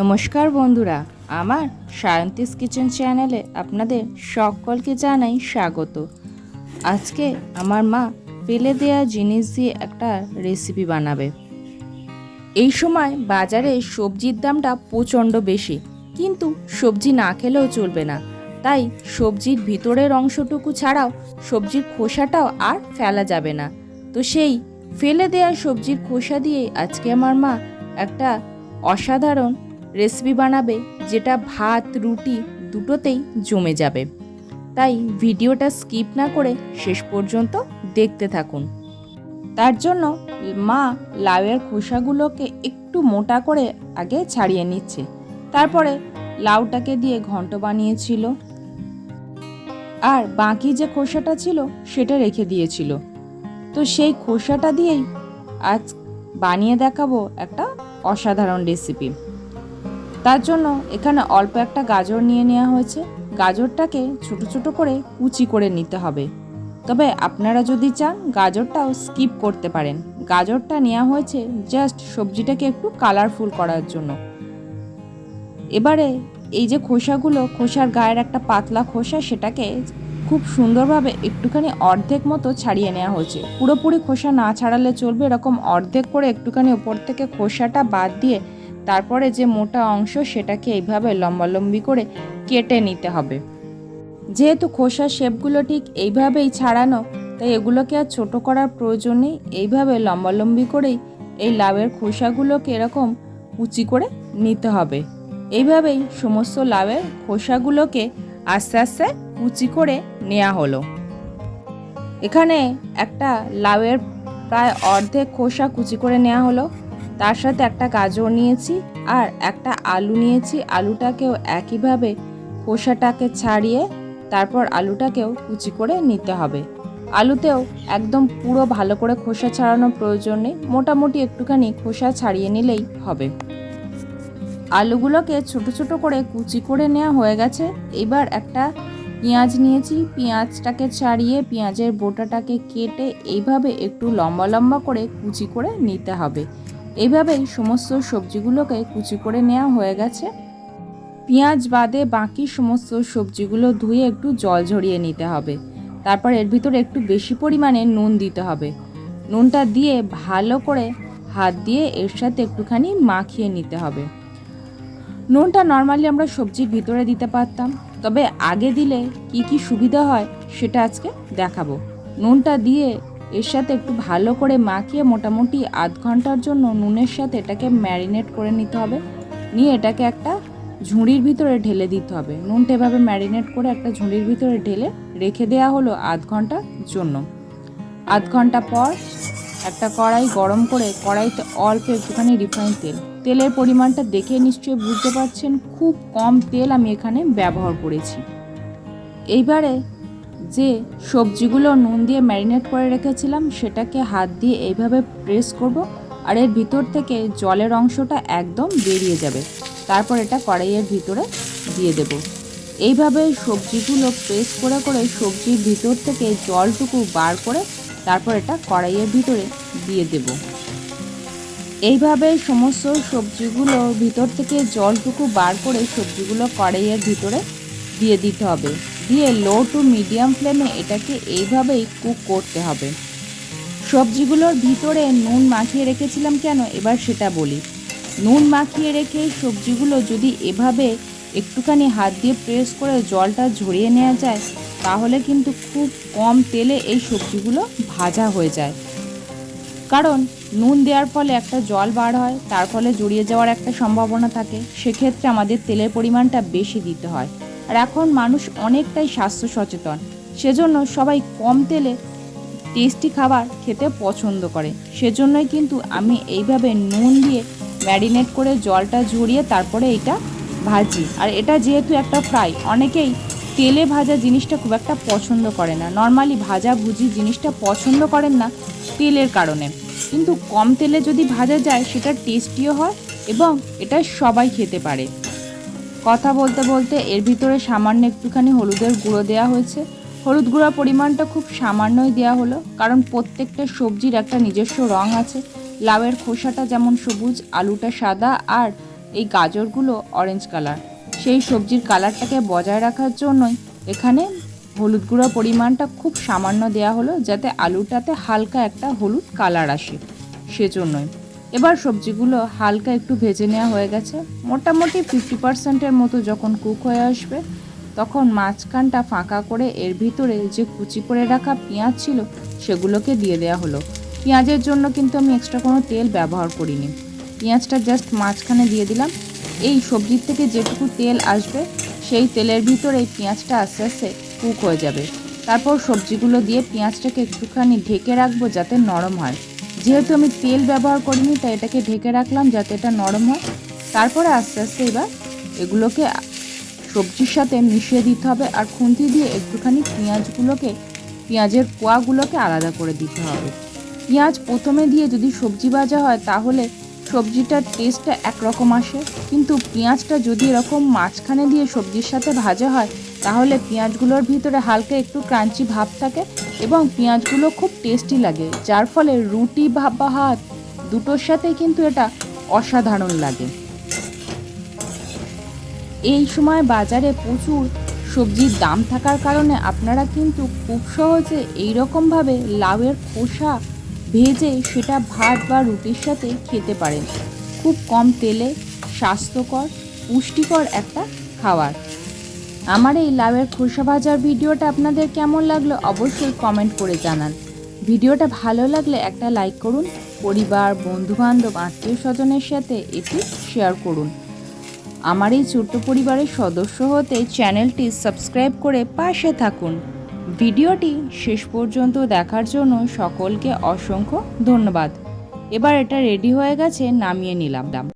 নমস্কার বন্ধুরা, আমার সায়ন্তিস কিচেন চ্যানেলে আপনাদের সকলকে জানাই স্বাগত। আজকে আমার মা ফেলে দেওয়া জিনিস দিয়ে একটা রেসিপি বানাবে। এই সময় বাজারে সবজির দামটা প্রচণ্ড বেশি, কিন্তু সবজি না খেলেও চলবে না। তাই সবজির ভিতরের অংশটুকু ছাড়াও সবজির খোসাটাও আর ফেলা যাবে না। তো সেই ফেলে দেওয়া সবজির খোসা দিয়ে আজকে আমার মা একটা অসাধারণ রেসিপি বানাবে যেটা ভাত, রুটি দুটোতেই জমে যাবে। তাই ভিডিওটা স্কিপ না করে শেষ পর্যন্ত দেখতে থাকুন। তার জন্য মা লাউয়ের খোসাগুলোকে একটু মোটা করে আগে ছাড়িয়ে নিচ্ছে। তারপরে লাউটাকে দিয়ে ঘন্ট বানিয়েছিল। আর বাকি যে খোসাটা ছিল সেটা রেখে দিয়েছিল। তো সেই খোসাটা দিয়েই আজ বানিয়ে দেখাবো একটা অসাধারণ রেসিপি। তার জন্য এখানে অল্প একটা গাজর নিয়ে নেওয়া হয়েছে। গাজরটাকে ছোট ছোট করে কুচি করে নিতে হবে। তবে আপনারা যদি চান, গাজরটাও স্কিপ করতে পারেন। গাজরটা নেওয়া হয়েছে জাস্ট সবজিটাকে একটু কালারফুল করার জন্য। এবারে এই যে খোসাগুলো, খোসার গায়ের একটা পাতলা খোসা, সেটাকে খুব সুন্দরভাবে একটুখানি অর্ধেক মতো ছাড়িয়ে নেওয়া হয়েছে। পুরোপুরি খোসা না ছাড়ালে চলবে এরকম অর্ধেক করে একটুখানি ওপর থেকে খোসাটা বাদ দিয়ে তারপরে যে মোটা অংশ সেটাকে এইভাবে লম্বালম্বি করে কেটে নিতে হবে। যেহেতু খোসার শেপগুলো ঠিক এইভাবেই ছাড়ানো, তাই এগুলোকে আর ছোট করার প্রয়োজন নেই। এইভাবে লম্বালম্বি করেই এই লাউয়ের খোসাগুলোকে এরকম কুচি করে নিতে হবে। এইভাবেই সমস্ত লাউয়ের খোসাগুলোকে আস্তে আস্তে কুচি করে নেওয়া হলো। এখানে একটা লাউয়ের প্রায় অর্ধেক খোসা কুচি করে নেওয়া হলো। তার সাথে একটা গাজর নিয়েছি আর একটা আলু নিয়েছি। আলুটাকেও একইভাবে খোসাটাকে ছাড়িয়ে তারপর আলুটাকেও কুচি করে নিতে হবে। আলুতেও একদম পুরো ভালো করে খোসা ছাড়ানোর প্রয়োজন নেই, মোটামুটি একটুখানি খোসা ছাড়িয়ে নিলেই হবে। আলুগুলোকে ছোট ছোট করে কুচি করে নেওয়া হয়ে গেছে। এবার একটা পেঁয়াজ নিয়েছি। পেঁয়াজটাকে ছাড়িয়ে পেঁয়াজের বোটাটাকে কেটে এইভাবে একটু লম্বা লম্বা করে কুচি করে নিতে হবে। এইভাবেই সমস্ত সবজিগুলোকে কুচি করে নেওয়া হয়ে গেছে। পেঁয়াজ বাদে বাকি সমস্ত সবজিগুলো ধুয়ে একটু জল ঝরিয়ে নিতে হবে। তারপর এর ভিতরে একটু বেশি পরিমাণে নুন দিতে হবে। নুনটা দিয়ে ভালো করে হাত দিয়ে এর সাথে একটুখানি মাখিয়ে নিতে হবে। নুনটা নর্মালি আমরা সবজির ভিতরে দিতে পারতাম। তবে আগে দিলে কি কি সুবিধা হয় সেটা আজকে দেখাবো। নুনটা দিয়ে এর সাথে একটু ভালো করে মাখিয়ে মোটামুটি আধ ঘণ্টার জন্য নুনের সাথে এটাকে ম্যারিনেট করে নিতে হবে। নিয়ে এটাকে একটা ঝুড়ির ভিতরে ঢেলে দিতে হবে। নুনটা এভাবে ম্যারিনেট করে একটা ঝুড়ির ভিতরে ঢেলে রেখে দেওয়া হলো আধ ঘণ্টার জন্য। আধ ঘণ্টা পর একটা কড়াই গরম করে কড়াইতে অল্প একটুখানি রিফাইন তেল। তেলের পরিমাণটা দেখে নিশ্চয়ই বুঝতে পারছেন, খুব কম তেল আমি এখানে ব্যবহার করেছি। এইবারে যে সবজিগুলো নুন দিয়ে ম্যারিনেট করে রেখেছিলাম, সেটাকে হাত দিয়ে এইভাবে প্রেস করব আর এর ভিতর থেকে জলের অংশটা একদম বেরিয়ে যাবে। তারপর এটা কড়াইয়ের ভিতরে দিয়ে দেব। এইভাবে সবজিগুলো প্রেস করে করে সবজির ভিতর থেকে জলটুকু বার করে তারপর এটা কড়াইয়ের ভিতরে দিয়ে দেব। এইভাবে সমস্ত সবজিগুলো ভিতর থেকে জলটুকু বার করে সবজিগুলো কড়াইয়ের ভিতরে দিয়ে দিতে হবে। দিয়ে লো টু মিডিয়াম ফ্লেমে এটাকে এইভাবেই কুক করতে হবে। সবজিগুলোর ভিতরে নুন মাখিয়ে রেখেছিলাম কেন? এবার সেটা বলি। নুন মাখিয়ে রেখে সবজিগুলো যদি এভাবে একটুখানি হাত দিয়ে প্রেস করে জলটা ঝরিয়ে নেওয়া যায়, তাহলে কিন্তু খুব কম তেলে এই সবজিগুলো ভাজা হয়ে যায়। কারণ নুন দেওয়ার ফলে একটা জল বার হয়, তার ফলে জড়িয়ে যাওয়ার একটা সম্ভাবনা থাকে। সেক্ষেত্রে আমাদের তেলের পরিমাণটা বেশি দিতে হয়। আর এখন মানুষ অনেকটাই স্বাস্থ্য সচেতন। সেজন্য সবাই কম তেলে টেস্টি খাবার খেতে পছন্দ করে। সেজন্যই কিন্তু আমি এইভাবে নুন দিয়ে ম্যারিনেট করে জলটা ঝরিয়ে তারপরে এটা ভাজি। আর এটা যেহেতু একটা ফ্রাই, অনেকেই তেলে ভাজা জিনিসটা খুব একটা পছন্দ করে না। নর্মালি ভাজা ভুজি জিনিসটা পছন্দ করেন না তেলের কারণে। কিন্তু কম তেলে যদি ভাজা যায়, সেটা টেস্টিও হয় এবং এটা সবাই খেতে পারে। কথা বলতে বলতে এর ভিতরে সামান্য একটুখানি হলুদের গুঁড়ো দেওয়া হয়েছে। হলুদ গুঁড়োর পরিমাণটা খুব সামান্যই দেওয়া হলো, কারণ প্রত্যেকটা সবজির একটা নিজস্ব রং আছে। লাউয়ের খোসাটা যেমন সবুজ, আলুটা সাদা আর এই গাজরগুলো অরেঞ্জ কালার সেই সবজির কালারটাকে বজায় রাখার জন্যই এখানে হলুদ গুঁড়ো পরিমাণটা খুব সামান্য দেওয়া হলো, যাতে আলুটাতে হালকা একটা হলুদ কালার আসে। সেজন্যই। এবার সবজিগুলো হালকা একটু ভেজে নেওয়া হয়ে গেছে। মোটামুটি ফিফটি পার্সেন্টের মতো যখন কুক হয়ে আসবে, তখন মাঝখানটা ফাঁকা করে এর ভিতরে যে কুচি করে রাখা পেঁয়াজ ছিল, সেগুলোকে দিয়ে দেওয়া হলো। পেঁয়াজের জন্য কিন্তু আমি এক্সট্রা কোনো তেল ব্যবহার করিনি। পেঁয়াজটা জাস্ট মাঝখানে দিয়ে দিলাম। এই সবজির থেকে যেটুকু তেল আসবে, সেই তেলের ভিতরে এই পেঁয়াজটা আস্তে আস্তে কুক হয়ে যাবে। তারপর সবজিগুলো দিয়ে পেঁয়াজটাকে একটুখানি ঢেকে রাখব যাতে নরম হয়। যেহেতু আমি তেল ব্যবহার করিনি, তাই এটাকে ঢেকে রাখলাম যাতে এটা নরম হয়। তারপরে আস্তে আস্তে এবার এগুলোকে সবজির সাথে মিশিয়ে দিতে হবে আর খুন্তি দিয়ে একটুখানি পেঁয়াজগুলোকে, পেঁয়াজের কোয়াগুলোকে আলাদা করে দিতে হবে। পেঁয়াজ প্রথমে দিয়ে যদি সবজি ভাজা হয়, তাহলে সবজিটার টেস্টটা একরকম আসে। কিন্তু পেঁয়াজটা যদি এরকম মাঝখানে দিয়ে সবজির সাথে ভাজা হয় তাহলে পেঁয়াজগুলোর ভিতরে হালকা একটু ক্রাঞ্চি ভাব থাকে এবং পেঁয়াজগুলো খুব টেস্টি লাগে, যার ফলে রুটি বা ভাত দুটোর সাথে কিন্তু এটা অসাধারণ লাগে। এই সময় বাজারে প্রচুর সবজির দাম থাকার কারণে আপনারা কিন্তু খুব সহজে এই রকমভাবে লাউয়ের খোসা ভেজে সেটা ভাত বা রুটির সাথে খেতে পারেন। খুব কম তেলে স্বাস্থ্যকর, পুষ্টিকর একটা খাবার। আমার এই লাউয়ের খোসা ভাজার ভিডিওটা আপনাদের কেমন লাগল অবশ্যই কমেন্ট করে জানান। ভিডিওটা ভালো লাগলে একটা লাইক করুন, পরিবার, বন্ধুবান্ধব আত্মীয় স্বজনের সাথে এটি শেয়ার করুন। আমার এই ছোট্ট পরিবারের সদস্য হতে চ্যানেলটি সাবস্ক্রাইব করে পাশে থাকুন। ভিডিওটি শেষ পর্যন্ত দেখার জন্য সকলকে অসংখ্য ধন্যবাদ। এবার এটা রেডি হয়ে গেছে, নামিয়ে নিলাম।